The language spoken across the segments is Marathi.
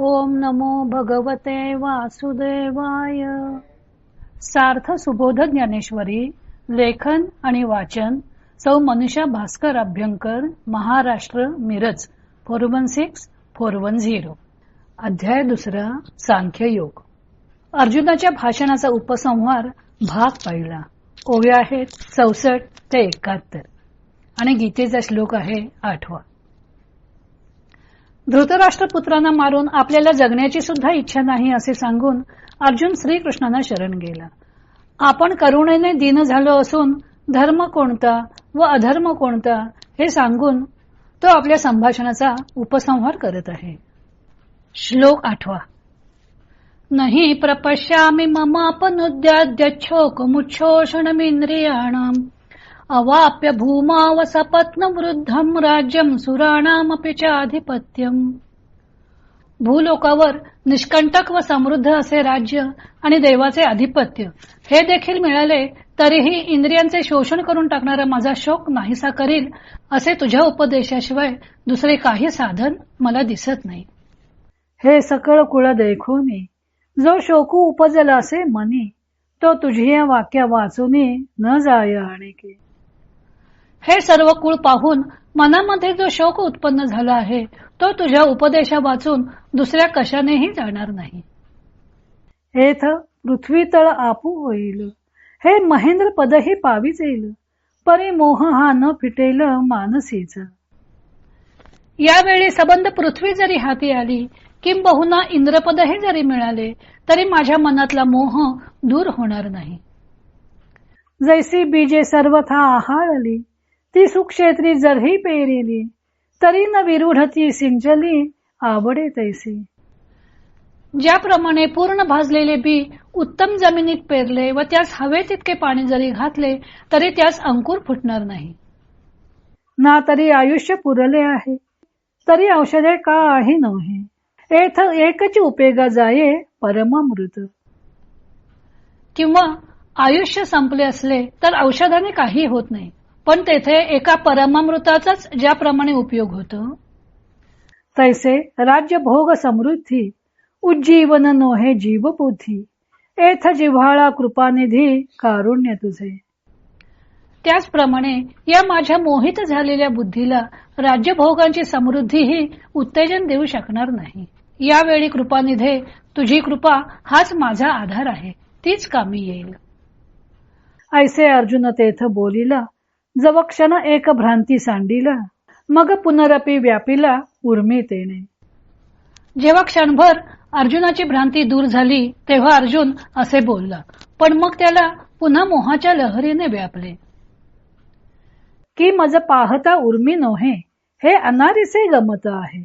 ओम नमो भगवते वासुदेवाय. सार्थ सुबोध ज्ञानेश्वरी लेखन आणि वाचन सौ Manusha Bhaskar Abhyankar Maharashtra Miraj four one six four one zero. अध्याय दुसरा सांख्य योग. अर्जुनाच्या भाषणाचा उपसंहार भाग पहिला. ओव्या आहेत चौसष्ट ते एकाहत्तर. आणि गीतेचा श्लोक आहे आठवा. धृतराष्ट्रपुत्रांना मारून आपल्याला जगण्याची सुद्धा इच्छा नाही असे सांगून अर्जुन श्रीकृष्णांना शरण गेला. आपण करुणेने दिन झालो असून धर्म कोणता व अधर्म कोणता हे सांगून तो आपल्या संभाषणाचा उपसंहार करत आहे. श्लोक आठवा. नाही प्रपश्यामी ममापनुद्याद्यच्छोकमुच्छोषणमिंद्रियाणाम अवाप्य भूमावसपत्न वृद्धम राज्यम सुराणामपि आधिपत्यम। भूलोकावर निष्कंटक व समृद्ध असे राज्य आणि देवाचे आधिपत्य हे देखील मिळाले तरीही इंद्रियांचे शोषण करून टाकणारा माझा शोक नाहीसा करील असे तुझ्या उपदेशाशिवाय दुसरे काही साधन मला दिसत नाही। हे सकळ कुळ देखून जो शोकू उपजला असे मनी तो तुझी या वाक्या वाचूनी न जाय आणि हे सर्व कुळ पाहून मनामध्ये जो शोक उत्पन्न झाला आहे तो तुझ्या उपदेशा वाचून दुसऱ्या कशानेही जाणार नाही. हेथ पृथ्वी तळ आपू होईल. हे महेंद्र पदही पावीच येईल. परी मोह हा न फिटेल मानसीच. यावेळी सबंध पृथ्वी जरी हाती आली किंबहुना इंद्रपदही जरी मिळाले तरी माझ्या मनातला मोह दूर होणार नाही. जैसी बीजे सर्वथा आहाळली ती सुक्षेत्री जरही पेरिली. तरी न विरूढ ती सिंचली आवडे तैसी. ज्याप्रमाणे पूर्ण भाजलेले बी उत्तम जमिनीत पेरले व त्यास हवे तितके पाणी जरी घातले तरी त्यास अंकुर फुटणार नाही. ना तरी आयुष्य पुरले आहे. तरी औषधे काही नव्हे. एथ एकच उपेगा जाये परमामृत. किंवा आयुष्य संपले असले तर औषधाने काही होत नाही. पण तेथे एका परमामृताचाच ज्याप्रमाणे उपयोग होतो. तैसे राज्य भोग समृद्धी उज्जीवन नोहे जीवबुद्धी एथ जिव्हाळा कृपानिधी कारुण्य तुझे. त्याचप्रमाणे या माझ्या मोहित झालेल्या बुद्धीला राज्यभोगांची समृद्धी ही उत्तेजन देऊ शकणार नाही. यावेळी कृपानिधे तुझी कृपा हाच माझा आधार आहे तीच कामी येईल. ऐसे अर्जुन तेथ बोलिला जवक्षण एक भ्रांती सांडिला मग पुनरपी व्यापीला उर्मी तेने जेव्हा क्षणभर अर्जुनाची भ्रांती दूर झाली तेव्हा अर्जुन असे बोलला पण मग त्याला पुन्हा मोहाच्या लहरीने व्यापले. की मज पाहता उर्मी नोहे हे अनारीचे गमत आहे.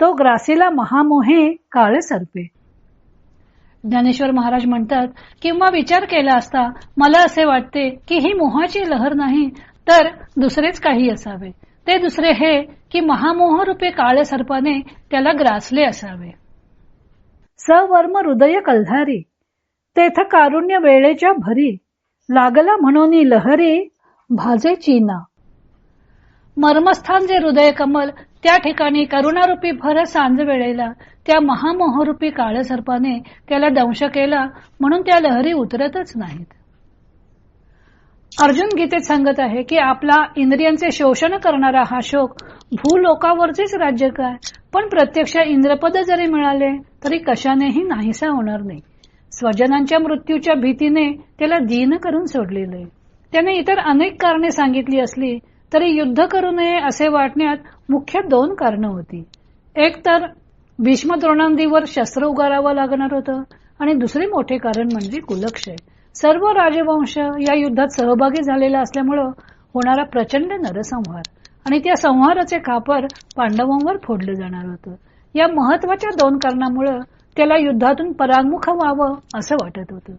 तो ग्रासीला महामोहे काळे सरपे. ज्ञानेश्वर महाराज म्हणतात किंवा विचार केला असता मला असे वाटते की ही मोहाची लहर नाही तर दुसरेच काही असावे. ते दुसरे हे की महामोह रूपे काळे सर्पाने त्याला ग्रासले असावे. सवर्म हृदय कल्हारी तेथ कारुण्य वेळेच्या भरी लागला म्हणून लहरी भाजे चीना. मर्मस्थान जे हृदय कमल त्या ठिकाणी करुणारूपी भर सांज वेळेला त्या महामोहरूपी काळ सर्पाने त्याला दंश केला म्हणून त्या लहरी उतरतच नाहीत. अर्जुन गीतेत सांगत आहे की आपला इंद्रियांचे शोषण करणारा हा शोक भूलोकावरचेच राज्य काय? पण प्रत्यक्ष इंद्रपद जरी मिळाले तरी कशानेही नाहीसा होणार नाही. स्वजनांच्या मृत्यूच्या भीतीने त्याला दीन करून सोडलेले. त्याने इतर अनेक कारणे सांगितली असली तरी युद्ध करू नये असे वाटण्यात मुख्य दोन कारण होती. एक तर भीष्म द्रोणांदीवर शस्त्र उगारावं लागणार होतं आणि दुसरे मोठे कारण म्हणजे कुलक्षय. सर्व राजवंश या युद्धात सहभागी झालेला असल्यामुळं होणारा प्रचंड नरसंहार आणि त्या संहाराचे खापर पांडवांवर फोडलं जाणार होतं. या महत्त्वाच्या दोन कारणामुळं त्याला युद्धातून परांमुख व्हावं असं वाटत होतं.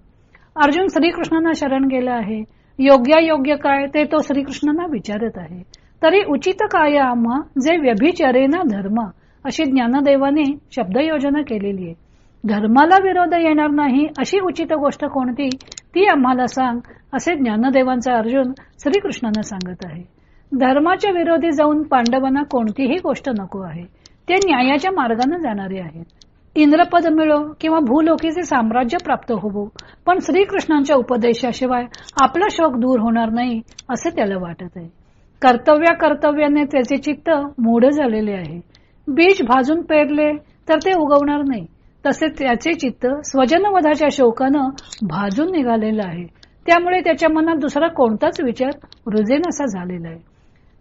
अर्जुन श्रीकृष्णांना शरण गेला आहे. योग्य योग्य काय ते तो श्रीकृष्णांना विचारत आहे. तरी उचित काय आम्हा जे व्यभिचरेना धर्म अशी ज्ञानदेवाने शब्दयोजना केलेली आहे. धर्माला विरोध येणार नाही अशी उचित गोष्ट कोणती? ती आम्हाला सांग असे ज्ञानदेवांचा अर्जुन श्रीकृष्णांना सांगत आहे. धर्माच्या विरोधी जाऊन पांडवांना कोणतीही गोष्ट नको आहे. ते न्यायाच्या मार्गाने जाणारे आहेत. इंद्रपद मिळो किंवा भूलोकीचे साम्राज्य प्राप्त होवो पण श्रीकृष्णांच्या उपदेशाशिवाय आपला शोक दूर होणार नाही असे त्याला वाटत आहे. कर्तव्या कर्तव्याने त्याचे चित्त मूढ झालेले आहे. बीज भाजून पेरले तर ते उगवणार नाही. तसे त्याचे चित्त स्वजनवधाच्या शोकानं भाजून निघालेलं आहे. त्यामुळे त्याच्या मनात दुसरा कोणताच विचार रुजेनासा झालेला आहे.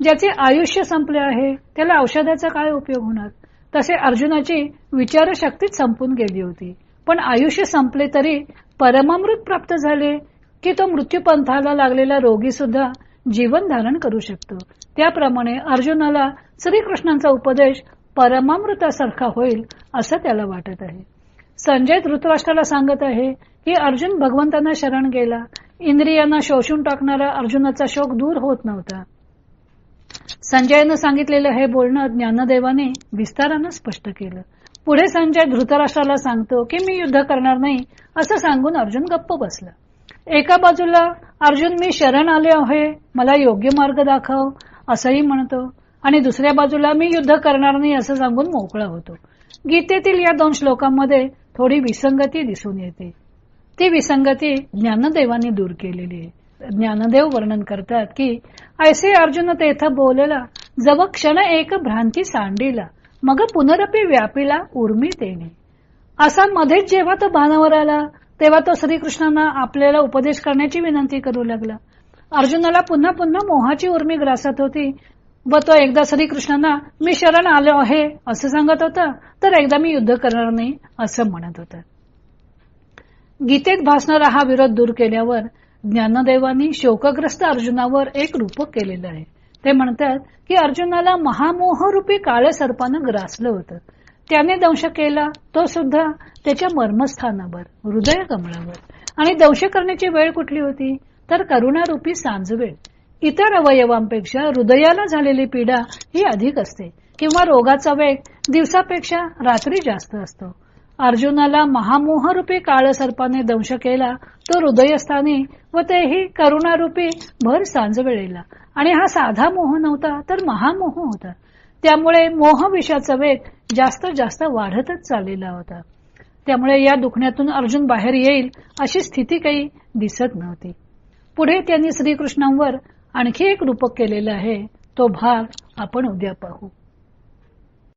ज्याचे आयुष्य संपले आहे त्याला औषधाचा काय उपयोग होणार? तसे अर्जुनाची विचारशक्तीच संपून गेली होती. पण आयुष्य संपले तरी परमामृत प्राप्त झाले की तो मृत्यूपंथाला लागलेला रोगी सुद्धा जीवन धारण करू शकतो. त्याप्रमाणे अर्जुनाला श्रीकृष्णांचा उपदेश परमामृतासारखा होईल असं त्याला वाटत आहे. संजय धृतराष्ट्राला सांगत आहे की अर्जुन भगवंतांना शरण गेला. इंद्रियांना शोषून टाकणारा अर्जुनाचा शोक दूर होत नव्हता. संजयनं सांगितलेलं हे बोलणं ज्ञानदेवाने विस्तारानं स्पष्ट केलं. पुढे संजय धृतराष्ट्राला सांगतो की मी युद्ध करणार नाही असं सांगून अर्जुन गप्प बसला. एका बाजूला अर्जुन मी शरण आले आहे मला योग्य मार्ग दाखव असंही म्हणतो. आणि दुसऱ्या बाजूला मी युद्ध करणार नाही असं सांगून मोकळा होतो. गीतेतील या दोन श्लोकांमध्ये थोडी विसंगती दिसून येते. ती विसंगती ज्ञानदेवांनी दूर केलेली आहे. ज्ञानदेव वर्णन करतात की ऐसे अर्जुन तेथ बोलला जव क्षण एक भ्रांती सांडीला मग पुनरपी व्यापीला उर्मी तेने. असा मध्येच जेव्हा तो भानावर आला तेव्हा तो श्रीकृष्णांना आपल्याला उपदेश करण्याची विनंती करू लागला. अर्जुनाला पुन्हा पुन्हा मोहाची उर्मी ग्रासत होती. व तो एकदा श्रीकृष्णांना मी शरण आलो आहे असं सांगत होता तर एकदा मी युद्ध करणार नाही असं म्हणत होता. गीतेत भासणारा हा विरोध दूर केल्यावर ज्ञानदेवांनी शोकग्रस्त अर्जुनावर एक रूपक केलेलं आहे. ते म्हणतात की अर्जुनाला महामोहरूपी काळ्या सर्पानं ग्रासलं होतं. त्याने दंश केला तो सुद्धा त्याच्या मर्मस्थानावर हृदय कमळावर आणि दंश करण्याची वेळ कुठली होती? तर करुणारूपी सांजवेळ. इतर अवयवांपेक्षा हृदयाला झालेली पीडा ही अधिक असते किंवा रोगाचा वेग दिवसापेक्षा रात्री जास्त असतो. अर्जुनाला महामोहरूपी काळ सर्पाने दंश केला तो हृदयस्थानी व तेही करुणारूपी भर सांज वेळेला. आणि हा साधा मोह नव्हता तर महामोह होता. त्यामुळे मोह विषाचा वेग जास्त जास्त वाढतच चाललेला होता. त्यामुळे या दुखण्यातून अर्जुन बाहेर येईल अशी स्थिती काही दिसत नव्हती. पुढे त्यांनी श्रीकृष्णांवर आणखी एक रूपक केलेलं आहे तो भाग आपण उद्या पाहू.